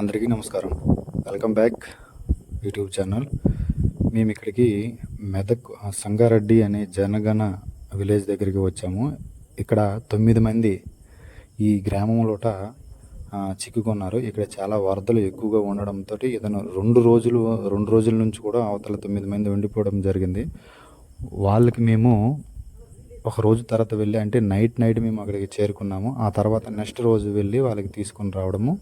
అందరికీ నమస్కారం. Welcome back YouTube channel. మేము ఇక్కడికి మెదక్ సంగారెడ్డి అనే జనగణ విలేజ్ దగ్గరికి వచ్చాము. ఇక్కడ తొమ్మిది మంది ఈ గ్రామంలోట చిక్కుకున్నారు. ఇక్కడ చాలా వరదలు ఎక్కువగా ఉండడంతో ఇతను రెండు రోజులు రెండు రోజుల నుంచి కూడా అవతల తొమ్మిది మంది ఉండిపోవడం జరిగింది. వాళ్ళకి మేము ఒక రోజు తర్వాత వెళ్ళి అంటే నైట్ నైట్ మేము అక్కడికి చేరుకున్నాము. ఆ తర్వాత నెక్స్ట్ రోజు వెళ్ళి వాళ్ళకి తీసుకొని రావడము.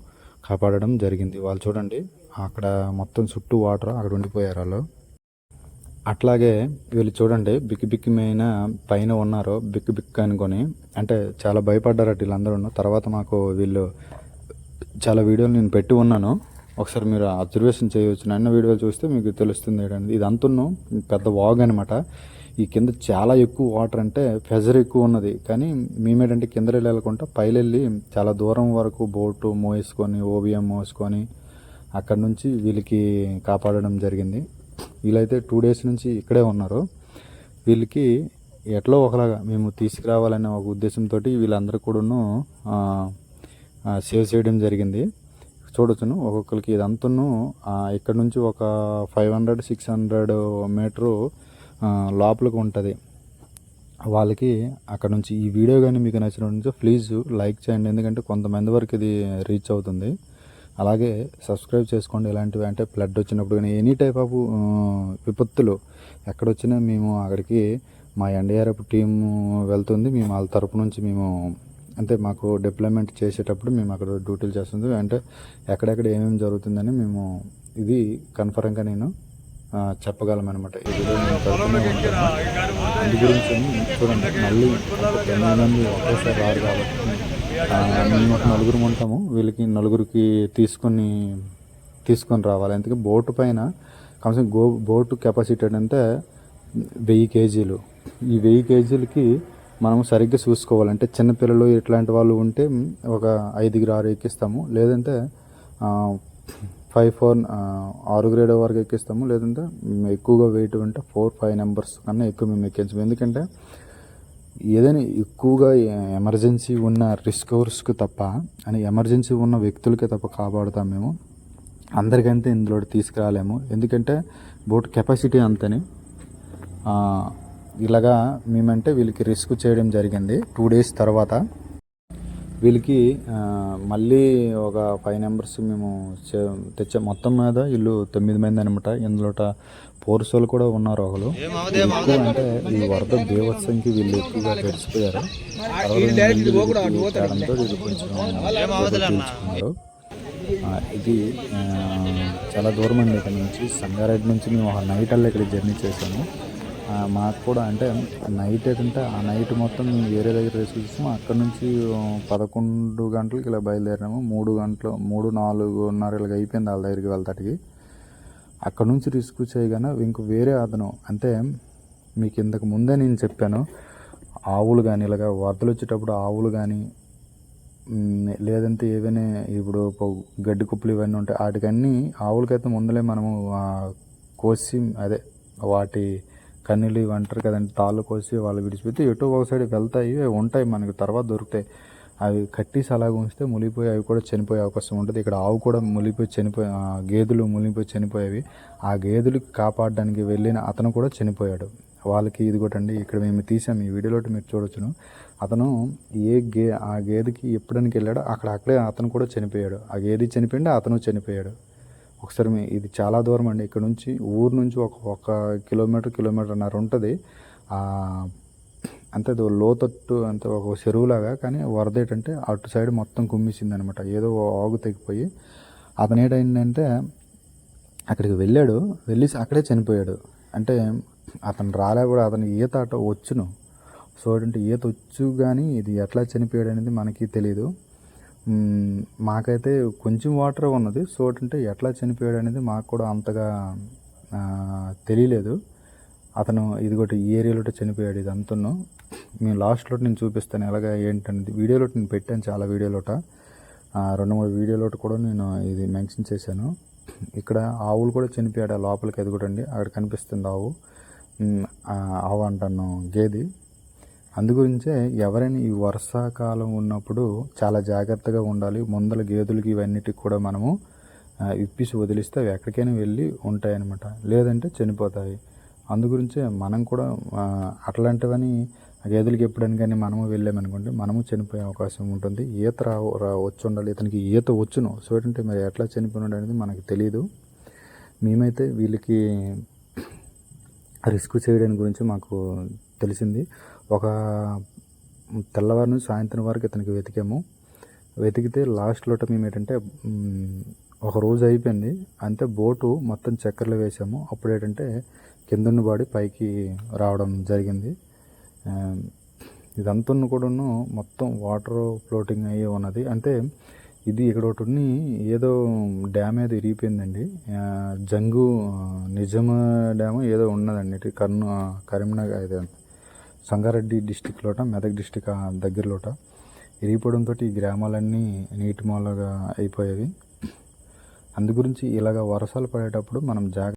కాపాడడం జరిగింది. వాళ్ళు చూడండి అక్కడ మొత్తం చుట్టూ వాటర్ అక్కడ ఉండిపోయారు వాళ్ళు. అట్లాగే వీళ్ళు చూడండి బిక్కి బిక్కి మీద పైన ఉన్నారు బిక్కి బిక్కి అనుకొని అంటే చాలా భయపడ్డారట వీళ్ళందరూ. తర్వాత మాకు వీళ్ళు చాలా వీడియోలు నేను పెట్టి ఉన్నాను. ఒకసారి మీరు అబ్జర్వేషన్ చేయవచ్చు. నన్న వీడియోలు చూస్తే మీకు తెలుస్తుంది ఏంటంటే ఇది అంతును పెద్ద వాగ్ అనమాట ఈ కింద చాలా ఎక్కువ వాటర్ అంటే ప్రెజర్ ఎక్కువ ఉన్నది. కానీ మేమేంటంటే కింద వెళ్ళకుండా పైలెళ్ళి చాలా దూరం వరకు బోటు మోసుకొని ఓబిఎం మోసుకొని అక్కడ నుంచి వీళ్ళకి కాపాడడం జరిగింది. వీళ్ళైతే టూ డేస్ నుంచి ఇక్కడే ఉన్నారు. వీళ్ళకి ఎట్లో ఒకలాగా మేము తీసుకురావాలనే ఒక ఉద్దేశంతో వీళ్ళందరూ కూడాను సేవ్ చేయడం జరిగింది. చూడొచ్చును ఒక్కొక్కరికి ఇదంతాను ఇక్కడ నుంచి ఒక five hundred six hundred metre లోపలికి ఉంటుంది. వాళ్ళకి అక్కడ నుంచి ఈ వీడియో కానీ మీకు నచ్చిన నుంచి ప్లీజ్ లైక్ చేయండి. ఎందుకంటే కొంతమంది వరకు ఇది రీచ్ అవుతుంది. అలాగే సబ్స్క్రైబ్ చేసుకోండి. ఇలాంటివి అంటే ఫ్లడ్ వచ్చినప్పుడు కానీ ఎనీ టైప్ ఆఫ్ విపత్తులు ఎక్కడొచ్చినా మేము అక్కడికి మా ఎన్డీఆర్ఎఫ్ టీం వెళ్తుంది. మేము వాళ్ళ తరపు నుంచి మేము అంటే మాకు డిప్లాయ్మెంట్ చేసేటప్పుడు మేము అక్కడ డ్యూటీలు చేస్తుంది. అంటే ఎక్కడెక్కడ ఏమేమి జరుగుతుందని మేము ఇది కన్ఫర్మ్గా నేను చెప్పగలమన్నమాట. ఈ వీడియో నేను అందు గురించి చూడండి. మళ్ళీ ఒక తొమ్మిది మంది ఒకేసారి రారు కాబట్టి మేము ఒక నలుగురు ఉంటాము. వీళ్ళకి నలుగురికి తీసుకొని తీసుకొని రావాలి. ఎందుకంటే బోటు పైన కనీసం గో బోటు కెపాసిటీ అంటే వెయ్యి కేజీలు. ఈ వెయ్యి కేజీలకి మనం సరిగ్గా చూసుకోవాలంటే చిన్నపిల్లలు ఇట్లాంటి వాళ్ళు ఉంటే ఒక ఐదుగురు ఆరు ఎక్కిస్తాము. లేదంటే ఫైవ్ ఫోర్ ఆరు గ్రేడ్ వరకు ఎక్కిస్తాము. లేదంటే ఎక్కువగా వెయిట్ ఉంటే ఫోర్ ఫైవ్ నెంబర్స్ కన్నా ఎక్కువ మేము ఎక్కించాము. ఎందుకంటే ఏదైనా ఎక్కువగా ఎమర్జెన్సీ ఉన్న రిస్కవర్స్కి తప్ప అని ఎమర్జెన్సీ ఉన్న వ్యక్తులకే తప్ప కాపాడుతాం మేము. అందరికంటే ఇందులో తీసుకురాలేము. ఎందుకంటే బోట్ కెపాసిటీ అంతని ఇలాగా మేమంటే వీళ్ళకి రిస్క్ చేయడం జరిగింది. టూ డేస్ తర్వాత వీళ్ళకి ఆ, మళ్ళీ ఒక ఫైవ్ నెంబర్స్ మేము తెచ్చా మొత్తం మీద వీళ్ళు తొమ్మిది మంది అనమాట ఇందులో పోర్సోలు కూడా ఉన్నారు ఒకరు ఎక్కువ అంటే ఈ వరద బీభత్సంకి వీళ్ళు ఎక్కువగా గడిచిపోయారు. తేడంతో వీళ్ళు కొంచెం ఇది చాలా దూరం అండి ఇక్కడ నుంచి. సంగారెడ్డి నుంచి మేము ఒక నైట్ అల్ల ఇక్కడ జర్నీ చేసాము ఆ, మాకు కూడా అంటే నైట్ ఏంటంటే ఆ నైట్ మొత్తం మేము వేరే దగ్గర రేసి చూసాము అక్కడ నుంచి పదకొండు గంటలకి ఇలా బయలుదేరాము మూడు గంటలు మూడు నాలుగున్నర ఇలాగ అయిపోయింది వాళ్ళ దగ్గరికి వెళ్తాటికి. అక్కడ నుంచి రిస్క్ చేయగానే ఇంక వేరే అతను అంటే మీకు ఇంతకు ముందే నేను చెప్పాను ఆవులు కానీ ఇలాగ వరదలు వచ్చేటప్పుడు ఆవులు కానీ లేదంటే ఏవైనా ఇప్పుడు గడ్డి కుప్పలు ఇవన్నీ ఉంటాయి వాటికన్నీ ఆవులకైతే ముందలే మనము కోసి అదే వాటి కన్నీళ్ళు ఇవి అంటారు కదండి. తాళ్ళు కోసి వాళ్ళు విడిచిపెడితే ఎటో ఒక సైడ్ వెళ్తాయి. అవి ఉంటాయి మనకి తర్వాత దొరుకుతాయి. అవి కట్టేసి అలాగ ఉంచితే మునిగిపోయి అవి కూడా చనిపోయే అవకాశం ఉంటుంది. ఇక్కడ ఆవు కూడా మునిగిపోయి చనిపోయి ఆ, గేదెలు మునిగిపోయి చనిపోయేవి. ఆ గేదెలకు కాపాడడానికి వెళ్ళిన అతను కూడా చనిపోయాడు. వాళ్ళకి ఇది కొట్టండి ఇక్కడ మేము తీసాం ఈ వీడియోలో మీరు చూడొచ్చును. అతను ఏ గే ఆ గేదెకి ఎప్పుడానికి వెళ్ళాడో అక్కడ అక్కడే అతను కూడా చనిపోయాడు. ఆ గేదె చనిపోయింది అతను చనిపోయాడు. ఒకసారి మీ ఇది చాలా దూరం అండి. ఇక్కడ నుంచి ఊరు నుంచి ఒక ఒక కిలోమీటర్ కిలోమీటర్న్నర ఉంటుంది. ఆ, అంతే లోతట్టు అంత ఒక చెరువులాగా కానీ వరద ఏంటంటే అటు సైడ్ మొత్తం కుమ్మిసింది అనమాట ఏదో ఆగు తెగిపోయి. అతను ఏంటంటే అక్కడికి వెళ్ళాడు. వెళ్ళేసి అక్కడే చనిపోయాడు. అంటే అతను రాలే కూడా అతను ఈత అట వచ్చును. సో ఏంటంటే ఈత వచ్చు కానీ ఇది ఎట్లా చనిపోయాడు అనేది మనకి తెలియదు మాకైతే కొంచెం వాటర్ ఉన్నది. సో అంటే ఎట్లా చనిపోయాడు అనేది మాకు కూడా అంతగా తెలియలేదు. అతను ఇదిగోటి ఈ ఏరియాలో చనిపోయాడు ఇది అంతను మేము లాస్ట్లో నేను చూపిస్తాను ఎలాగ ఏంటనేది. వీడియోలో నేను పెట్టాను చాలా వీడియోలోట. రెండు మూడు వీడియోలో కూడా నేను ఇది మెన్షన్ చేశాను. ఇక్కడ ఆవులు కూడా చనిపోయాడు. ఆ లోపలికి ఎదుగుటండి అక్కడ కనిపిస్తుంది ఆవు. ఆవు అంటాను గేది. అందుగురించే ఎవరైనా ఈ వర్షాకాలం ఉన్నప్పుడు చాలా జాగ్రత్తగా ఉండాలి. ముందల గేదెలకి ఇవన్నిటికి కూడా మనము ఇప్పిసి వదిలిస్తే అవి ఎక్కడికైనా వెళ్ళి ఉంటాయన్నమాట. లేదంటే చనిపోతాయి. అందుగురించే మనం కూడా అట్లాంటివని గేదెలకి ఎప్పుడని కానీ మనము వెళ్ళామనుకోండి మనము చనిపోయే అవకాశం ఉంటుంది. ఈత రా రా వచ్చి ఉండాలి ఇతనికి ఈత వచ్చును. సో ఏంటంటే మరి ఎట్లా చనిపోయినాడు అనేది మనకు తెలియదు మేమైతే వీళ్ళకి రిస్క్ చేయడం గురించి మాకు తెలిసింది. ఒక తెల్లవారు నుంచి సాయంత్రం వరకు ఇతనికి వెతికాము. వెతికితే లాస్ట్లో మేము ఏంటంటే ఒక రోజు అయిపోయింది. అంతే బోటు మొత్తం చక్కర్లు వేసాము. అప్పుడు ఏంటంటే కిందన్న పడి పైకి రావడం జరిగింది. ఇదంతా కూడాను మొత్తం వాటర్ ఫ్లోటింగ్ అయ్యి ఉన్నది. అంటే ఇది ఇక్కడ ఒకటి ఏదో డ్యామ్ ఏదో ఇరిగిపోయిందండి. జంగు ఆ, డ్యామ్ ఏదో ఉన్నదండి. కర్నూ కరీంనగర్ ఇది సంగారెడ్డి డిస్టిక్లోట మెదక్ డిస్టిక్ దగ్గరలోట ఇరిగిపోవడంతో ఈ గ్రామాలన్నీ నీటి మూలగా అయిపోయేవి. అందు గురించి ఇలాగ వర్షాలు పడేటప్పుడు మనం జాగ్రత్త